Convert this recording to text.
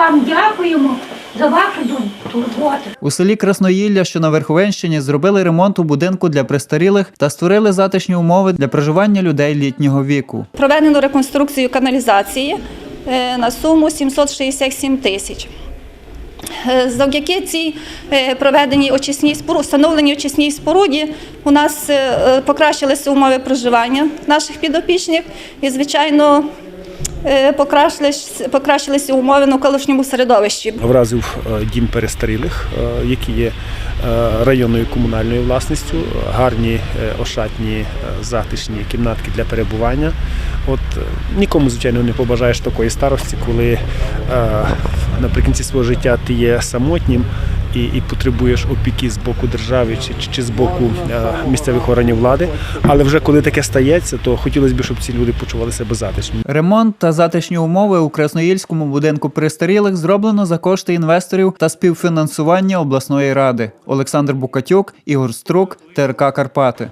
вам дякуємо за вашу турботу. У селі Красноїлля, що на Верховенщині, зробили ремонт у будинку для престарілих та створили затишні умови для проживання людей літнього віку. Проведено реконструкцію каналізації е, на суму 767 тисяч. Е, Завдяки цій е, проведеній очисній споруді, встановленій очисній споруді у нас покращилися умови проживання наших підопічних і, звичайно, покращились- покращилися умови на навколишньому середовищі. вразив е, дім перестарілих, е, який є е, районною комунальною власністю, гарні е, ошатні е, затишні кімнатки для перебування. От е, нікому, звичайно, не побажаєш такої старості, коли е, наприкінці свого життя ти є самотнім. І, і потребуєш опіки з боку держави чи, чи, чи з боку е, місцевих органів влади. Але вже коли таке стається, то хотілося б, щоб ці люди почували себе затишно. Ремонт та затишні умови у Красноїльському будинку престарілих зроблено за кошти інвесторів та співфінансування обласної ради. Олександр Букатюк, Ігор Струк, ТРК Карпати.